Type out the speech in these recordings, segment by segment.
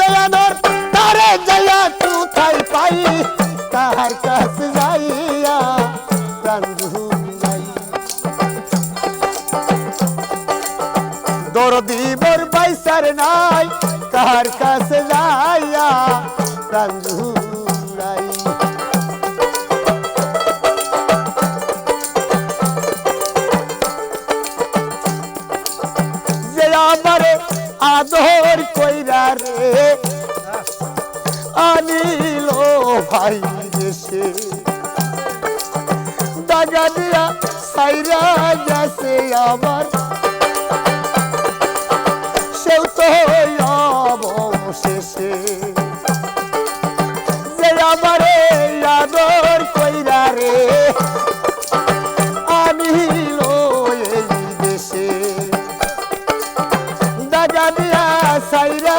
দয়ানোর তারে জয়া তু থাই পাই, তাহার কাছ যাইয়া প্রাণ যাই দরদি মোর বাইসার নাই, তাহার কাছে যাইয়া প্রাণ যাই যে আমার আদর কই আনিল ভাই দেশে। দাগা দিয়া সাইরা গেছে আমার। সেও তো অবশেষে। যে আমারে আদর কইরা রে, আনিল এই দেশে। দাগা দিয়া সাইরা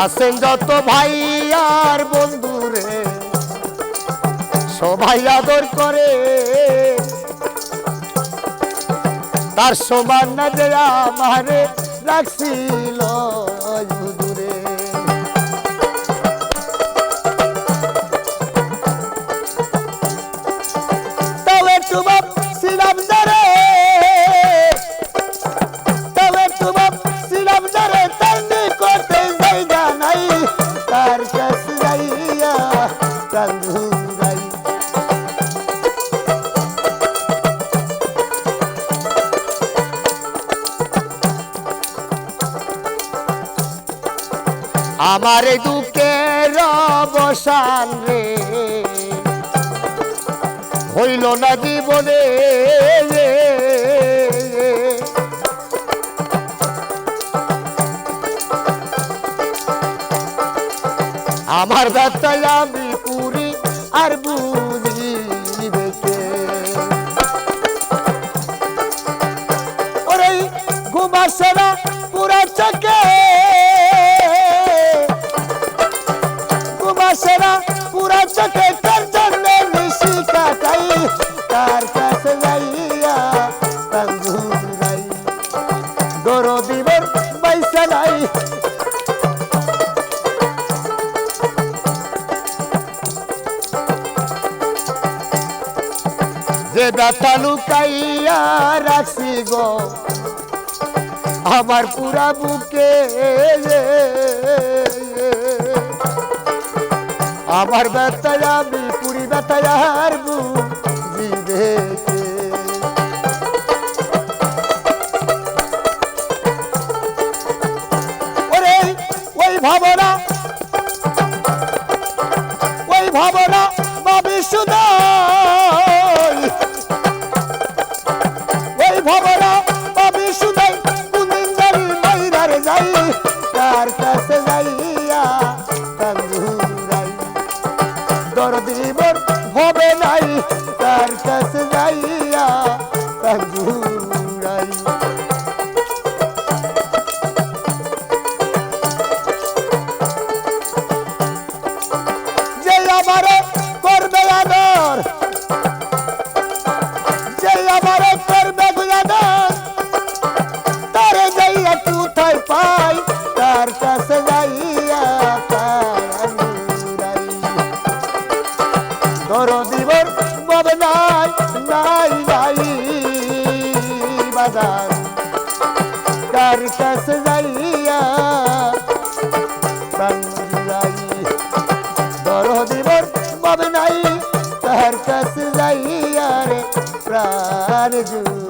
আছেন যত ভাই আর বন্ধুরে সবাই আদর করে। তার সমান না যে আমারে রাখছিল। আমার দুঃখের অবসান রে। হইল না জীবনে আমার ব্যথায় আমি পুরি আর বুঝি গো আমার পুরা বুকে আমার ব্যথায় আমি পুরি ব্যথায় আর ওরে ওই ভাবনা ওই ভাবনা ভাবি সুদাই, কোনদিন জানি মাইরার যাই তার কাছে যাইয়া কান্দুরাই। দরদি মোর হবে নাই তার কাছে যাইয়া কান্দুরাই। বাজার। কার কাছে যাইয়া যাই দরদি মোর বাবে নাই তাহার কাছে যাইয়া রে প্রাণ জুড়